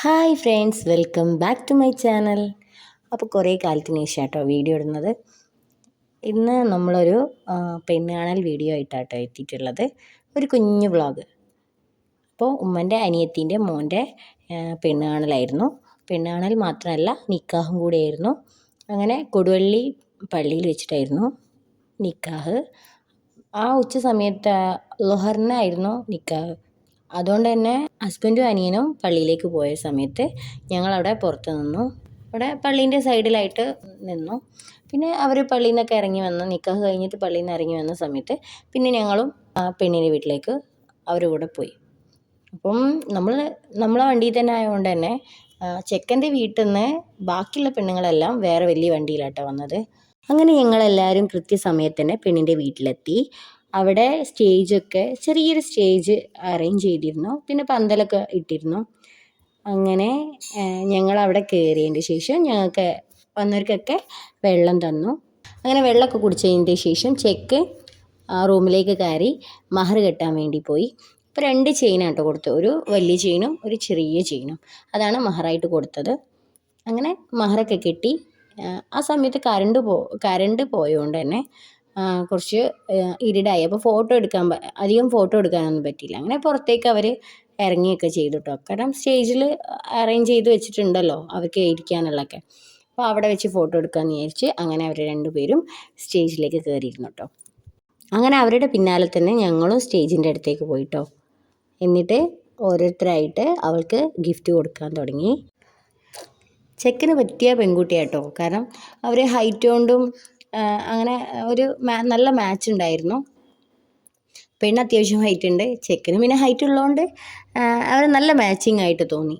Hi friends welcome back to my channel. അപ്പോൾ കുറേ കാലത്തിന് ശേഷം കേട്ടോ വീഡിയോ ഇടുന്നത്. ഇന്ന് നമ്മളൊരു പെണ്ണാണൽ പെണ്ണ് വീഡിയോ ആയിട്ടാട്ടോ എത്തിയിട്ടുള്ളത്. ഒരു കുഞ്ഞു വ്ളോഗ്. അപ്പോൾ ഉമ്മന്റെ അനിയത്തിന്റെ മോന്റെ പെണ്ണാണലായിരുന്നു പെണ്ണാണൽ മാത്രമല്ല നിക്കാഹും കൂടിയായിരുന്നു. അങ്ങനെ കൊടുവള്ളി പള്ളിയിൽ വെച്ചിട്ടായിരുന്നു നിക്കാഹ്. ആ ഉച്ച സമയത്ത് ലൊഹറിനായിരുന്നു നിക്കാഹ്. അതുകൊണ്ട് തന്നെ ഹസ്ബൻഡും അനിയനും പള്ളിയിലേക്ക് പോയ സമയത്ത് ഞങ്ങളവിടെ പുറത്ത് നിന്നു. അവിടെ പള്ളീന്റെ സൈഡിലായിട്ട് നിന്നു. പിന്നെ അവർ പള്ളിയിൽ നിന്നൊക്കെ ഇറങ്ങി വന്ന് നിക്കാഹ് കഴിഞ്ഞിട്ട് പള്ളിയിൽ നിന്ന് ഇറങ്ങി വന്ന സമയത്ത് പിന്നെ ഞങ്ങളും പെണ്ണിന്റെ വീട്ടിലേക്ക് അവരുടെ കൂടെ പോയി. അപ്പം നമ്മൾ നമ്മളെ വണ്ടിയിൽ തന്നെ ആയതുകൊണ്ട് തന്നെ ചെക്കന്റെ വീട്ടിൽ നിന്ന് ബാക്കിയുള്ള പെണ്ണുങ്ങളെല്ലാം വേറെ വലിയ വണ്ടിയിലാട്ടോ വന്നത്. അങ്ങനെ ഞങ്ങളെല്ലാവരും കൃത്യസമയത്ത് തന്നെ പെണ്ണിന്റെ വീട്ടിലെത്തി. അവിടെ സ്റ്റേജൊക്കെ ചെറിയൊരു സ്റ്റേജ് അറേഞ്ച് ചെയ്തിരുന്നു. പിന്നെ പന്തലൊക്കെ ഇട്ടിരുന്നു. അങ്ങനെ ഞങ്ങൾ അവിടെ കയറിയതിന്റെ ശേഷം ഞങ്ങൾക്ക് വന്നവർക്കൊക്കെ വെള്ളം തന്നു. അങ്ങനെ വെള്ളമൊക്കെ കുടിച്ചതിന്റെ ശേഷം ചെക്ക് റൂമിലേക്ക് കയറി മഹർ കെട്ടാൻ വേണ്ടി പോയി. അപ്പോൾ രണ്ട് ചെയിനാണ് കേട്ടോ കൊടുത്തത്. ഒരു വലിയ ചെയിനും ഒരു ചെറിയ ചെയിനും അതാണ് മഹറായിട്ട് കൊടുത്തത്. അങ്ങനെ മഹറൊക്കെ കെട്ടി ആ, സമയത്ത് കരണ്ട് പോ കരണ്ട് പോയതുകൊണ്ട് തന്നെ കുറച്ച് ഇരുടായി. അപ്പോൾ ഫോട്ടോ എടുക്കാൻ അധികം ഫോട്ടോ എടുക്കാനൊന്നും പറ്റിയില്ല. അങ്ങനെ പുറത്തേക്ക് അവർ ഇറങ്ങിയൊക്കെ ചെയ്തു കേട്ടോ കാരണം സ്റ്റേജിൽ അറേഞ്ച് ചെയ്ത് വെച്ചിട്ടുണ്ടല്ലോ അവർക്ക് ഇരിക്കാനുള്ളതൊക്കെ. അപ്പോൾ അവിടെ വെച്ച് ഫോട്ടോ എടുക്കാമെന്ന് വിചാരിച്ച് അങ്ങനെ അവർ രണ്ടുപേരും സ്റ്റേജിലേക്ക് കയറിയിരുന്നു കേട്ടോ അങ്ങനെ അവരുടെ പിന്നാലെ തന്നെ ഞങ്ങളും സ്റ്റേജിന്റെ അടുത്തേക്ക് പോയിട്ടോ. എന്നിട്ട് ഓരോരുത്തരായിട്ട് അവൾക്ക് ഗിഫ്റ്റ് കൊടുക്കാൻ തുടങ്ങി. ചെക്കന് പറ്റിയ പെൺകുട്ടിയാട്ടോ. കാരണം അവർ ഹൈറ്റ് കൊണ്ടും അങ്ങനെ ഒരു നല്ല മാച്ച് ഉണ്ടായിരുന്നു. പെണ്ണ് അത്യാവശ്യം ഹൈറ്റ് ഉണ്ട്. ചെക്കന് പിന്നെ ഹൈറ്റ് ഉള്ളതുകൊണ്ട് അവർ നല്ല മാച്ചിങ് ആയിട്ട് തോന്നി.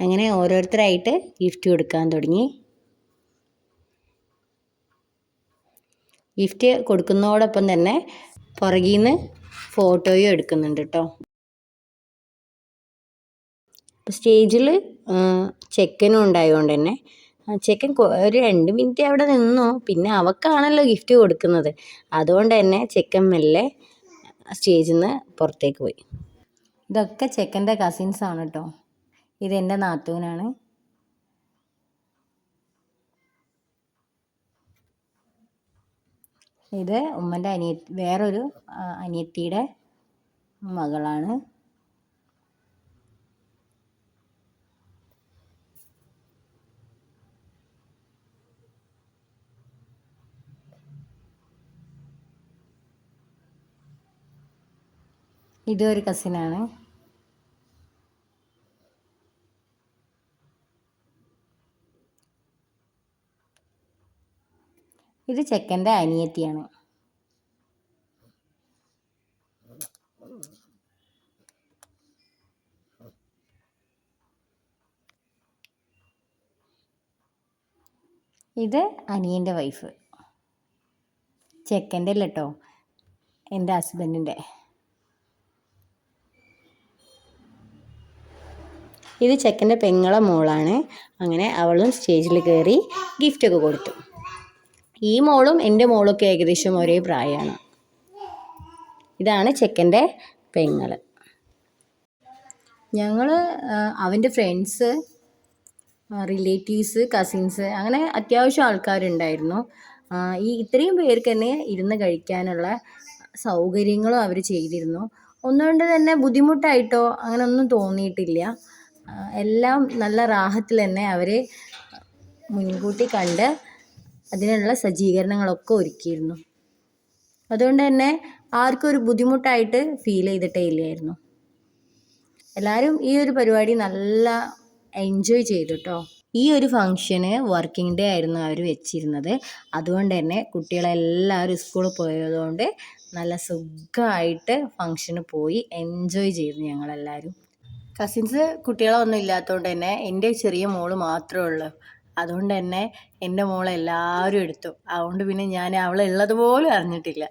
അങ്ങനെ ഓരോരുത്തരായിട്ട് ഗിഫ്റ്റ് കൊടുക്കാൻ തുടങ്ങി. ഗിഫ്റ്റ് കൊടുക്കുന്നതോടൊപ്പം തന്നെ പുറകിൽ നിന്ന് ഫോട്ടോയും എടുക്കുന്നുണ്ട് കേട്ടോ സ്റ്റേജിൽ ചെക്കനും ഉണ്ടായതുകൊണ്ട് തന്നെ. ചെക്കൻ ഒരു രണ്ട് മിനിറ്റ് അവിടെ നിന്നു. പിന്നെ അവക്കാണല്ലോ ഗിഫ്റ്റ് കൊടുക്കുന്നത്. അതുകൊണ്ട് തന്നെ ചെക്കൻ മെല്ലെ സ്റ്റേജിൽ നിന്ന് പുറത്തേക്ക് പോയി. ഇതൊക്കെ ചെക്കന്റെ കസിൻസ് ആണ് കേട്ടോ ഇതെന്റെ നാത്തൂനാണ്. ഇത് ഉമ്മന്റെ അനിയ വേറൊരു അനിയത്തിയുടെ മകളാണ്. ഇതും ഒരു കസിനാണ് ഇത് ചെക്കന്റെ അനിയത്തിയാണ്. ഇത് അനിയന്റെ വൈഫ് ചെക്കന്റെ അല്ല കേട്ടോ എന്റെ ഹസ്ബൻഡിന്റെ ഇത് ചെക്കന്റെ പെങ്ങളെ മോളാണ്. അങ്ങനെ അവളും സ്റ്റേജിൽ കയറി ഗിഫ്റ്റൊക്കെ കൊടുത്തു. ഈ മോളും എന്റെ മോളൊക്കെ ഏകദേശം ഒരേ പ്രായമാണ്. ഇതാണ് ചെക്കന്റെ പെങ്ങൾ ഞങ്ങൾ അവന്റെ ഫ്രണ്ട്സ് റിലേറ്റീവ്സ് കസിൻസ് അങ്ങനെ അത്യാവശ്യം ആൾക്കാരുണ്ടായിരുന്നു. ഈ ഇത്രയും പേർക്ക് തന്നെ ഇരുന്ന് കഴിക്കാനുള്ള സൗകര്യങ്ങളും അവർ ചെയ്തിരുന്നു. ഒന്നുകൊണ്ട് തന്നെ ബുദ്ധിമുട്ടായിട്ടോ അങ്ങനെ ഒന്നും തോന്നിയിട്ടില്ല. എല്ലാം നല്ല റാഹത്തിൽ തന്നെ അവരെ മുൻകൂട്ടി കണ്ട് അതിനുള്ള സജ്ജീകരണങ്ങളൊക്കെ ഒരുക്കിയിരുന്നു. അതുകൊണ്ട് തന്നെ ആർക്കും ഒരു ബുദ്ധിമുട്ടായിട്ട് ഫീൽ ചെയ്തിട്ടേ ഇല്ലായിരുന്നു. എല്ലാവരും ഈ ഒരു പരിപാടി നല്ല എൻജോയ് ചെയ്തു കേട്ടോ ഈ ഒരു ഫംഗ്ഷന് വർക്കിംഗ് ഡേ ആയിരുന്നു അവർ വെച്ചിരുന്നത്. അതുകൊണ്ട് തന്നെ കുട്ടികളെല്ലാവരും സ്കൂളിൽ പോയതുകൊണ്ട് നല്ല സുഖമായിട്ട് ഫംഗ്ഷന് പോയി എൻജോയ് ചെയ്തു ഞങ്ങളെല്ലാവരും കസിൻസ് കുട്ടികളൊന്നും ഇല്ലാത്തതുകൊണ്ട് തന്നെ എന്റെ ചെറിയ മോൾ മാത്രമേ ഉള്ളൂ. അതുകൊണ്ട് തന്നെ എന്റെ മോളെ എല്ലാവരും എടുത്തു. അതുകൊണ്ട് പിന്നെ ഞാൻ അവളെ ഉള്ളതുപോലും അറിഞ്ഞിട്ടില്ല.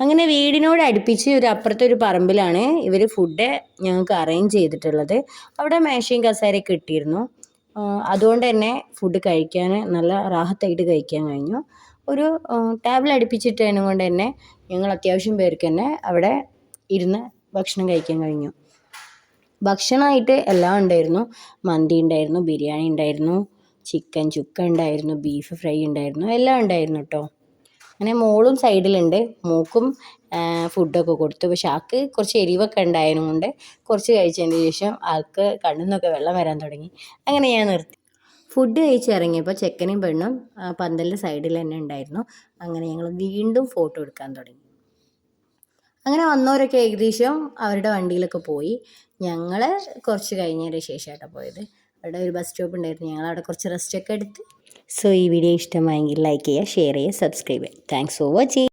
അങ്ങനെ വീടിനോട് അടുപ്പിച്ച് ഒരു അപ്പുറത്തെ ഒരു പറമ്പിലാണ് ഇവർ ഫുഡ് ഞങ്ങൾക്ക് അറേഞ്ച് ചെയ്തിട്ടുള്ളത്. അവിടെ മേശയും കസേരയൊക്കെ കിട്ടിയിരുന്നു അതുകൊണ്ട് തന്നെ ഫുഡ് കഴിക്കാൻ നല്ല റാഹത്തായിട്ട് കഴിക്കാൻ കഴിഞ്ഞു. ഒരു ടേബിൾ അടുപ്പിച്ചിട്ടതിനും കൊണ്ട് തന്നെ ഞങ്ങൾ അത്യാവശ്യം പേർക്ക് തന്നെ അവിടെ ഇരുന്ന് ഭക്ഷണം കഴിക്കാൻ കഴിഞ്ഞു. ഭക്ഷണമായിട്ട് എല്ലാം ഉണ്ടായിരുന്നു. മന്തി ഉണ്ടായിരുന്നു ബിരിയാണി ഉണ്ടായിരുന്നു ചിക്കൻ ചുക്ക ഉണ്ടായിരുന്നു ബീഫ് ഫ്രൈ ഉണ്ടായിരുന്നു എല്ലാം ഉണ്ടായിരുന്നു കേട്ടോ അങ്ങനെ മോളും സൈഡിലുണ്ട്. മൂക്കും ഫുഡൊക്കെ കൊടുത്തു. പക്ഷെ ആൾക്ക് കുറച്ച് എരിവൊക്കെ ഉണ്ടായതും കൊണ്ട് കുറച്ച് കഴിച്ചതിന് ശേഷം ആൾക്ക് കണ്ണിൽ നിന്നൊക്കെ വെള്ളം വരാൻ തുടങ്ങി. അങ്ങനെ ഞാൻ നിർത്തി. ഫുഡ് കഴിച്ച് ഇറങ്ങിയപ്പോൾ ചെക്കനും പെണ്ണും പന്തലിന്റെ സൈഡിൽ തന്നെ ഉണ്ടായിരുന്നു. അങ്ങനെ ഞങ്ങൾ വീണ്ടും ഫോട്ടോ എടുക്കാൻ തുടങ്ങി. അങ്ങനെ വന്നവരൊക്കെ ഏകദേശം അവരുടെ വണ്ടിയിലൊക്കെ പോയി. ഞങ്ങൾ കുറച്ച് കഴിഞ്ഞതിന് ശേഷമായിട്ടാണ് പോയത്. അവിടെ ഒരു ബസ് സ്റ്റോപ്പ് ഉണ്ടായിരുന്നു. ഞങ്ങൾ അവിടെ കുറച്ച് റെസ്റ്റ് ഒക്കെ എടുത്ത്. സോ ഈ വീഡിയോ ഇഷ്ടമായെങ്കിൽ ലൈക്ക് ചെയ്യുക ഷെയർ ചെയ്യുക സബ്സ്ക്രൈബ് ചെയ്യുക. Thanks for watching